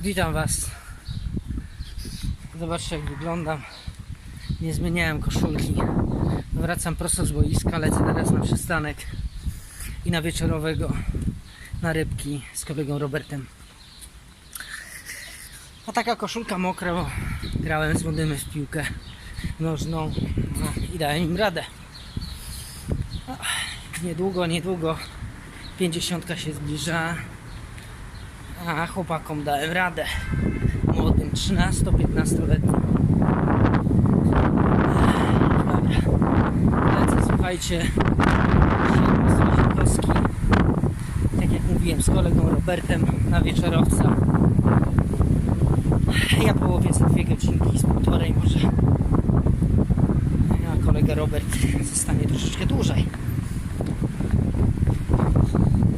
Witam Was. Zobaczcie jak wyglądam. Nie zmieniałem koszulki. Wracam prosto z boiska, lecę teraz na przystanek i na wieczorowego na rybki z kolegą Robertem. A taka koszulka mokra, bo grałem z młodymi w piłkę nożną no, i dałem im radę. Ach, Niedługo, niedługo 50 się zbliża, a chłopakom dałem radę. Młodym 13-15-letnim. Dobra. Lecę, słuchajcie. Tak jak mówiłem, z kolegą Robertem na wieczorowca. Ja połowię za dwie godzinki, z półtorej może. A kolega Robert zostanie troszeczkę dłużej.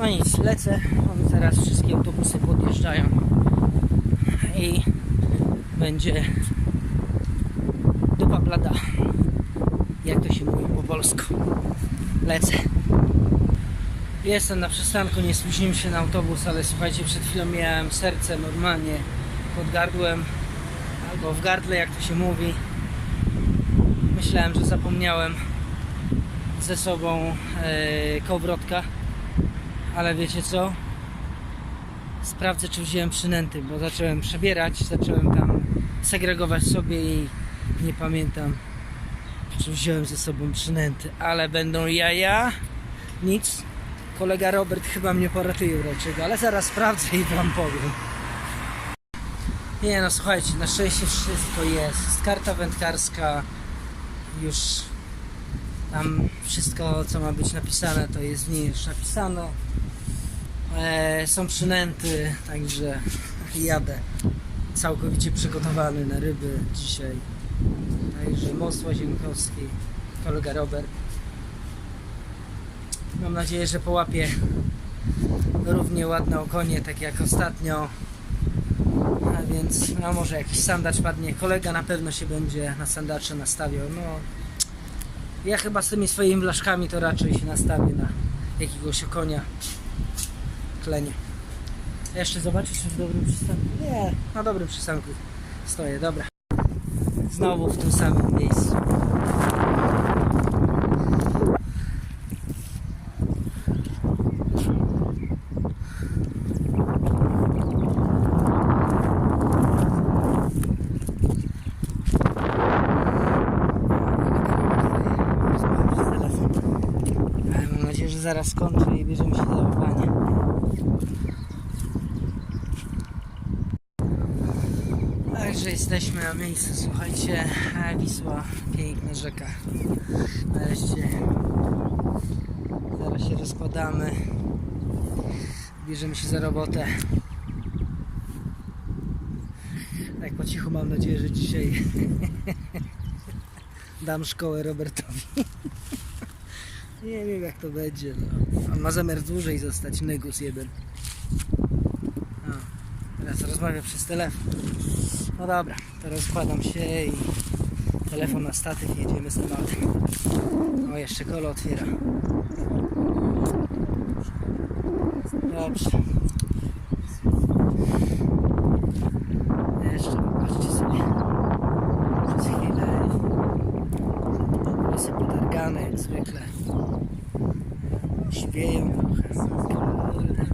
No nic, lecę. Mamy zaraz wszystkie autobusy podjeżdżają. I będzie dupa blada. Jak to się mówi po polsku. Lecę. Jestem na przystanku, nie spóźniłem się na autobus, ale słuchajcie, przed chwilą miałem serce normalnie pod gardłem, albo w gardle, jak to się mówi. Myślałem, że zapomniałem ze sobą e, kołowrotka, ale wiecie co? Sprawdzę, czy wziąłem przynęty, bo zacząłem przebierać, zacząłem tam segregować sobie i nie pamiętam, czy wziąłem ze sobą przynęty, ale będą jaja. Nic. Kolega Robert chyba mnie poratuje uroczego, ale zaraz sprawdzę i wam powiem. Nie no, słuchajcie, na szczęście wszystko jest. Karta wędkarska już tam wszystko, co ma być napisane, to jest w niej już napisane. E, są przynęty, także jadę całkowicie przygotowany na ryby dzisiaj. Także most Łazienkowski, kolega Robert. Mam nadzieję, że połapie równie ładne okonie, tak jak ostatnio. A więc, no może jakiś sandacz padnie. Kolega na pewno się będzie na sandacze nastawiał. No, ja chyba z tymi swoimi blaszkami to raczej się nastawię na jakiegoś okonia klenie. Jeszcze zobaczyć, czy w dobrym przystanku. Nie, na dobrym przystanku stoję, dobra. Znowu w tym samym miejscu. Zaraz skończę i bierzemy się do łapania. Także jesteśmy na miejscu, słuchajcie, Wisła, piękna rzeka. Nareszcie zaraz się rozkładamy, bierzemy się za robotę. Tak po cichu mam nadzieję, że dzisiaj dam szkołę Robertowi. Nie wiem jak to będzie. No. On ma zamiar dłużej zostać, negus jeden. O, teraz rozmawia przez telefon. No dobra, to rozkładam się i telefon na statyw i jedziemy z tematem. O, jeszcze kolo otwiera. Dobrze. Jeszcze popatrzcie sobie. Przez chwilę włosy potargane jak zwykle. Śpieją trochę.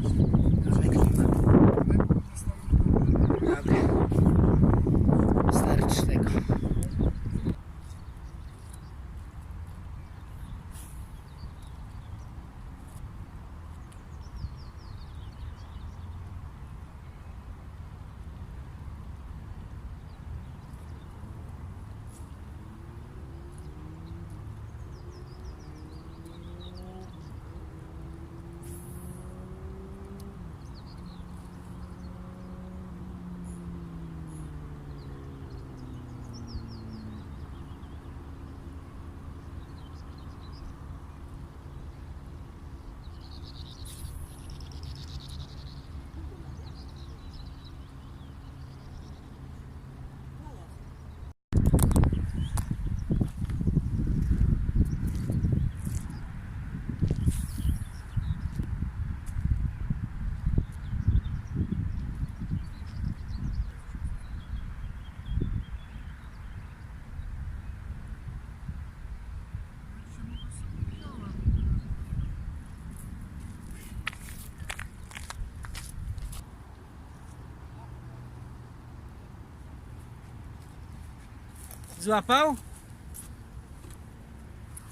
Złapał?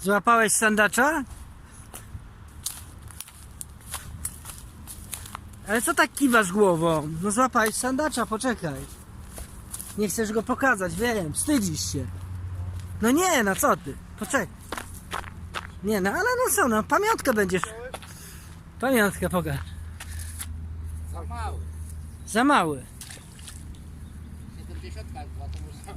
Złapałeś sandacza? Ale co tak kiwasz głową? No złapałeś sandacza, poczekaj. Nie chcesz go pokazać, wiem, wstydzisz się. No nie, no co ty? Poczekaj. Nie, no ale no co, no pamiątkę będziesz. Pamiątkę pokaż. Za mały. Za mały. 70 była to można.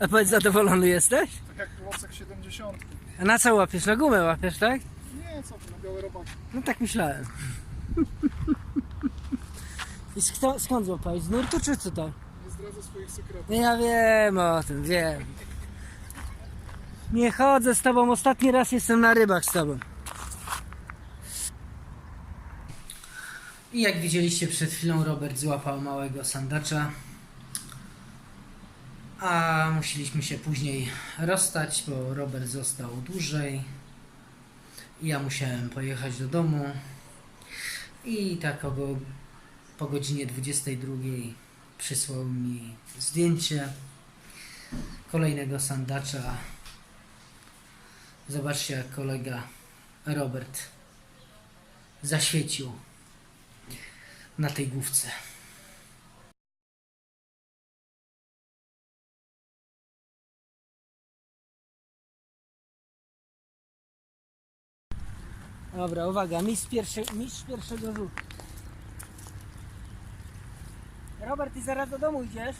A powiedz, zadowolony jesteś? Tak jak klocek 70. A na co łapiesz? Na gumę łapiesz, tak? Nie, co ty, na białe robaki. No tak myślałem. I sk- skąd złapałeś? Z nurtu czy co to? Nie zdradzę swoich sekretów. No ja wiem o tym, wiem. Nie chodzę z tobą, ostatni raz jestem na rybach z tobą. I jak widzieliście przed chwilą, Robert złapał małego sandacza. A musieliśmy się później rozstać, bo Robert został dłużej. Ja musiałem pojechać do domu. I tak ogo, po godzinie 22 przysłał mi zdjęcie kolejnego sandacza. Zobaczcie, jak kolega Robert zaświecił na tej główce. Dobra, uwaga, mistrz, pierwszy, mistrz pierwszego rzutu. Robert, ty zaraz do domu idziesz?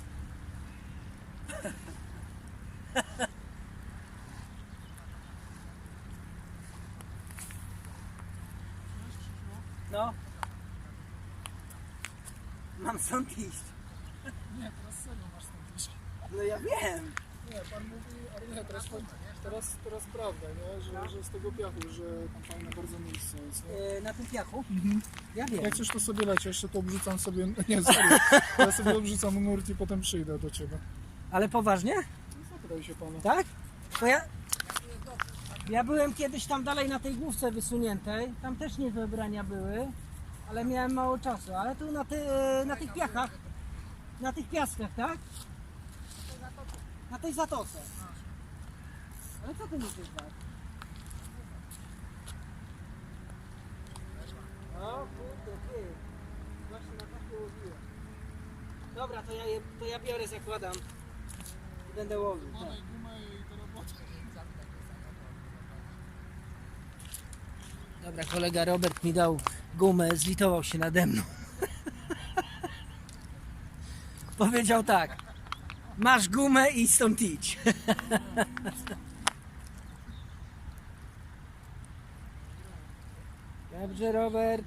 No. Mam stąd iść. Nie, teraz serio masz tam iść. No ja wiem. Nie, pan mówi, ale nie, teraz, teraz, teraz prawda, nie? Że, że z tego piachu, że tam fajne bardzo miejsce jest. Nie? E, na tym piachu? Ja wiem. Jak chcesz to sobie leć, jeszcze to obrzucam sobie, nie, serio, ja sobie obrzucam nurt i potem przyjdę do ciebie. Ale poważnie? Zapytaj się pana. Tak? To ja... Ja byłem kiedyś tam dalej na tej główce wysuniętej. Tam też nie wybrania były, ale miałem mało czasu. Ale tu na, ty, na tych piachach, na tych piaskach, tak? Na tej zatoce. Ale co ty myślisz, tak? O kurde, ty. Właśnie na takie łowiłem. Dobra, to ja, je, to ja biorę, zakładam. I będę łowił. Tak. Mamy gumę i do roboty. Dobra, kolega Robert mi dał gumę, zlitował się nade mną. Powiedział tak. Masz gumę i stąd idź. Dobrze, Robert.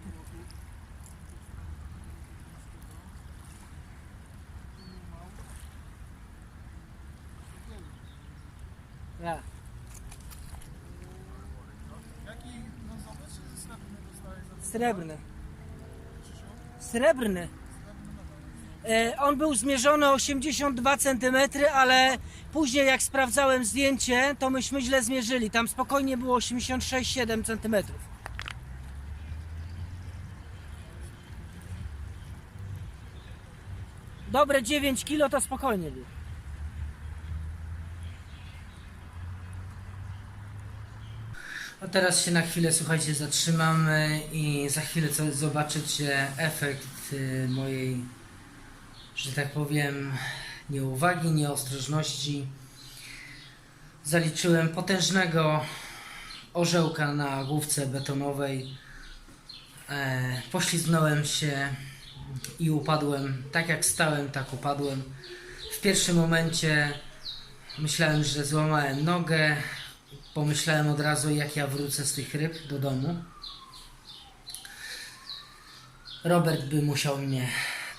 Ja. Jaki brązowy czy srebrny dostajesz za Srebrny. Srebrny. E, on był zmierzony 82 cm, ale później jak sprawdzałem zdjęcie, to myśmy źle zmierzyli. Tam spokojnie było 86-7 cm. Dobre 9 kg to spokojnie. A teraz się na chwilę, słuchajcie, zatrzymamy i za chwilę zobaczycie efekt y, mojej, że tak powiem, nieuwagi, nieostrożności. Zaliczyłem potężnego orzełka na główce betonowej. E, poślizgnąłem się i upadłem. Tak jak stałem, tak upadłem. W pierwszym momencie myślałem, że złamałem nogę. Pomyślałem od razu, jak ja wrócę z tych ryb do domu. Robert by musiał mnie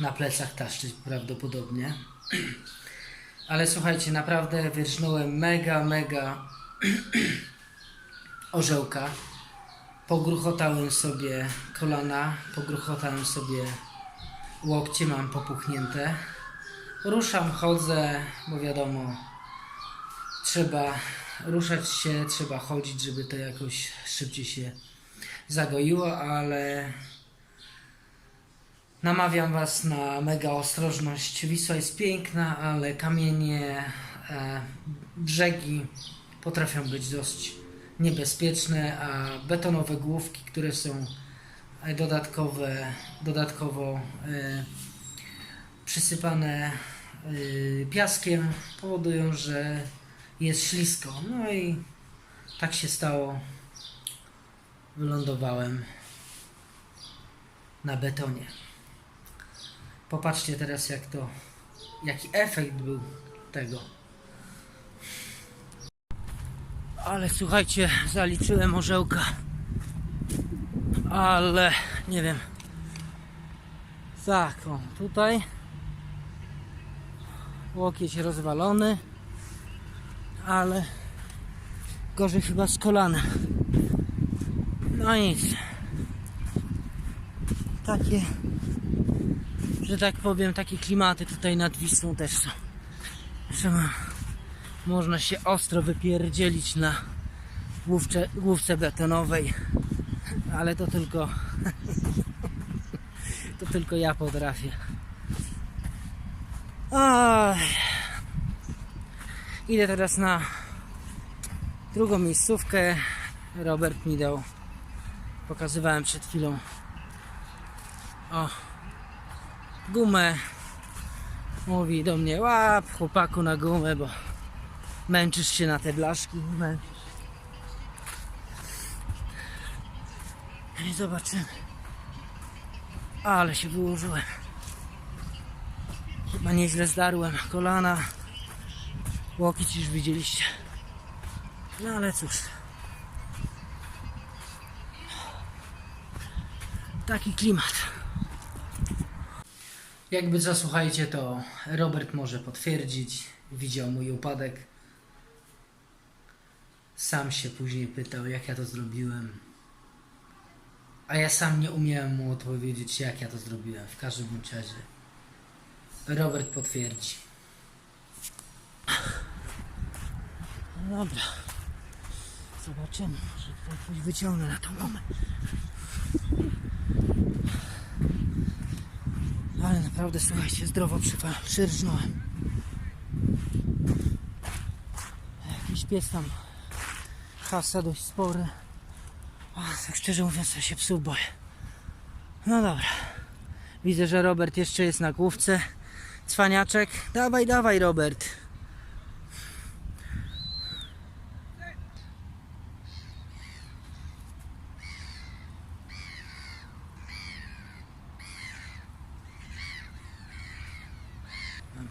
na plecach taszczyć prawdopodobnie. Ale słuchajcie, naprawdę wyrżnąłem mega, mega orzełka. Pogruchotałem sobie kolana, pogruchotałem sobie łokcie, mam popuchnięte. Ruszam, chodzę, bo wiadomo, trzeba ruszać się, trzeba chodzić, żeby to jakoś szybciej się zagoiło, ale Namawiam Was na mega ostrożność. Wisła jest piękna, ale kamienie, e, brzegi potrafią być dość niebezpieczne, a betonowe główki, które są dodatkowe, dodatkowo e, przysypane e, piaskiem, powodują, że jest ślisko. No i tak się stało. Wylądowałem na betonie. Popatrzcie teraz jak to, jaki efekt był tego. Ale słuchajcie, zaliczyłem orzełka. Ale nie wiem. Tak, o, tutaj łokieć rozwalony, ale gorzej chyba z kolanem. No nic. Takie że tak powiem, takie klimaty tutaj nad Wisłą też są. Że można się ostro wypierdzielić na główce, główce betonowej, ale to tylko to tylko ja potrafię. Oj. Idę teraz na drugą miejscówkę. Robert mi dał. Pokazywałem przed chwilą. O, gumę. Mówi do mnie, łap chłopaku na gumę, bo męczysz się na te blaszki. Męczysz. I zobaczymy. Ale się wyłożyłem. Chyba nieźle zdarłem kolana. Łokieć już widzieliście. No ale cóż. Taki klimat. Jakby co, słuchajcie, to Robert może potwierdzić. Widział mój upadek. Sam się później pytał, jak ja to zrobiłem. A ja sam nie umiałem mu odpowiedzieć, jak ja to zrobiłem. W każdym razie. Robert potwierdzi. No dobra. Zobaczymy. Może tutaj coś wyciągnę na tą gumę. Ale naprawdę, słuchajcie, zdrowo przyrżnąłem. Jakiś pies tam hasa dość spory. A, tak szczerze mówiąc, ja się psów boję. No dobra. Widzę, że Robert jeszcze jest na główce. Cwaniaczek. Dawaj, dawaj, Robert.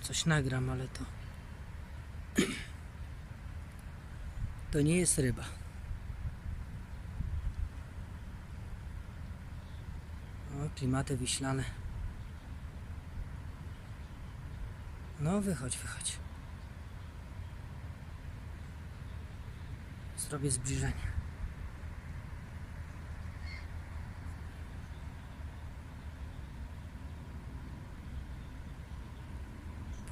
Coś nagram, ale to. To nie jest ryba. O, klimaty wiślane. No, wychodź, wychodź. Zrobię zbliżenie.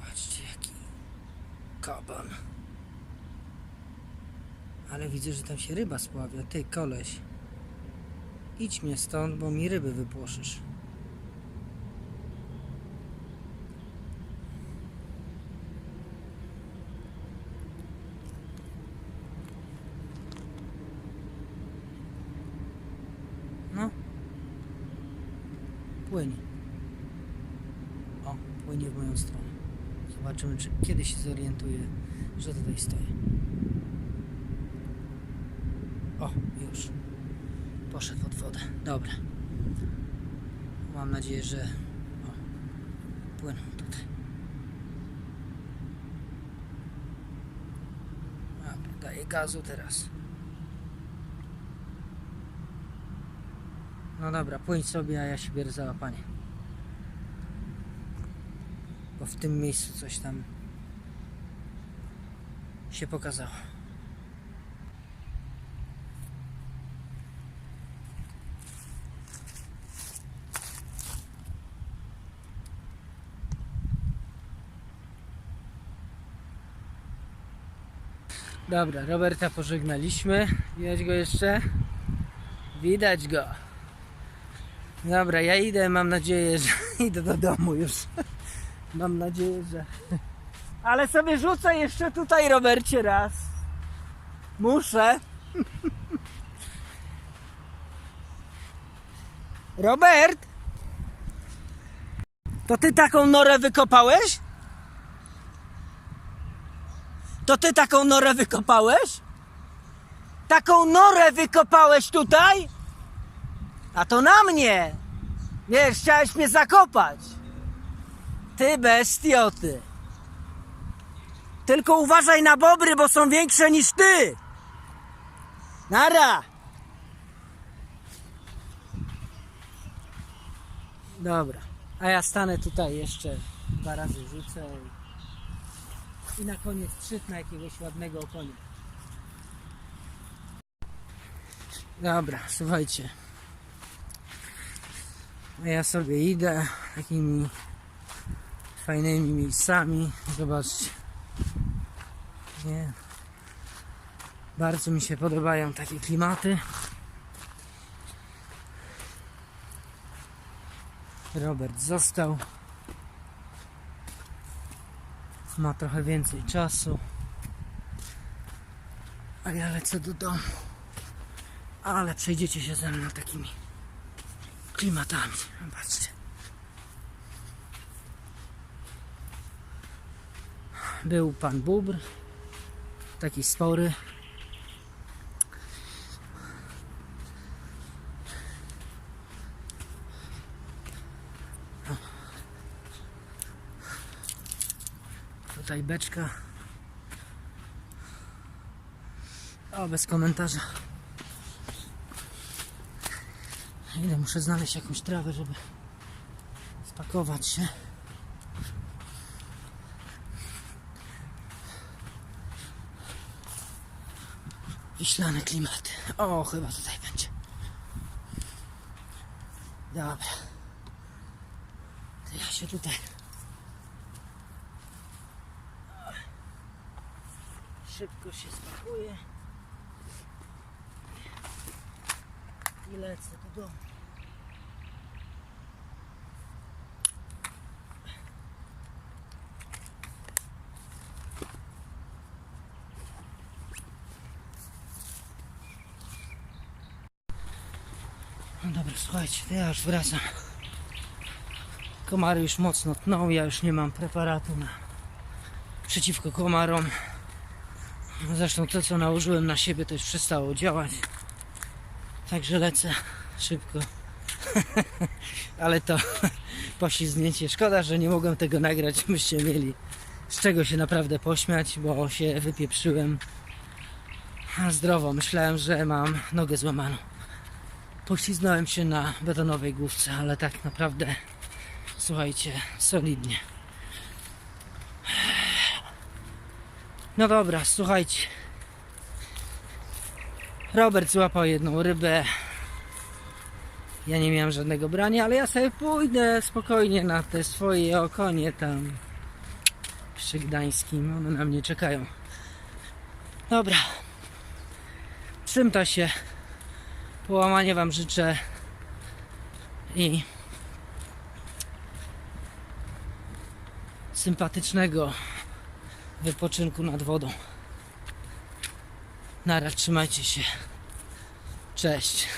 Patrzcie, jaki kaban. Ale widzę, że tam się ryba spławia. Ty, koleś. Idź mnie stąd, bo mi ryby wypłoszysz. No. Płynie. O, płynie w moją stronę. Zobaczymy, czy kiedy się zorientuje, że tutaj stoję. O, już. Poszedł pod wodę. Dobra. Mam nadzieję, że o, płyną tutaj. Dobra, daję gazu teraz. No dobra, płyń sobie, a ja się biorę za łapanie. Bo w tym miejscu coś tam się pokazało. Dobra, Roberta pożegnaliśmy. Widać go jeszcze? Widać go. Dobra, ja idę, mam nadzieję, że idę do domu już. Mam nadzieję, że... Ale sobie rzucę jeszcze tutaj, Robercie, raz. Muszę. Robert! To ty taką norę wykopałeś? To ty taką norę wykopałeś? Taką norę wykopałeś tutaj? A to na mnie! Wiesz, chciałeś mnie zakopać. Ty bestioty. Tylko uważaj na bobry, bo są większe niż ty. Nara. Dobra. A ja stanę tutaj jeszcze dwa razy rzucę i, na koniec przytnę jakiegoś ładnego konia. Dobra, słuchajcie. A ja sobie idę takimi fajnymi miejscami. Zobaczcie. Nie. Bardzo mi się podobają takie klimaty. Robert został. Ma trochę więcej czasu. A ja lecę do domu. Ale przejdziecie się ze mną takimi klimatami. Patrzcie. Był pan Bóbr. Taki spory. Tutaj beczka. O, bez komentarza. Ile muszę znaleźć jakąś trawę, żeby spakować się. Wiślane klimaty. O, chyba tutaj będzie. Dobra. Ja się tutaj. Szybko się spakuję. I lecę do domu. No dobra, słuchajcie, to ja już wracam. Komary już mocno tną, ja już nie mam preparatu na przeciwko komarom. Zresztą to, co nałożyłem na siebie, to już przestało działać. Także lecę szybko. Ale to poślizgnięcie. Szkoda, że nie mogłem tego nagrać. Byście mieli z czego się naprawdę pośmiać, bo się wypieprzyłem zdrowo. Myślałem, że mam nogę złamaną. Poślizgnąłem się na betonowej główce, ale tak naprawdę, słuchajcie, solidnie. No dobra, słuchajcie. Robert złapał jedną rybę. Ja nie miałem żadnego brania, ale ja sobie pójdę spokojnie na te swoje okonie tam przy Gdańskim. One na mnie czekają. Dobra. Przymta się. Połamanie Wam życzę i sympatycznego wypoczynku nad wodą. Nara, trzymajcie się. Cześć.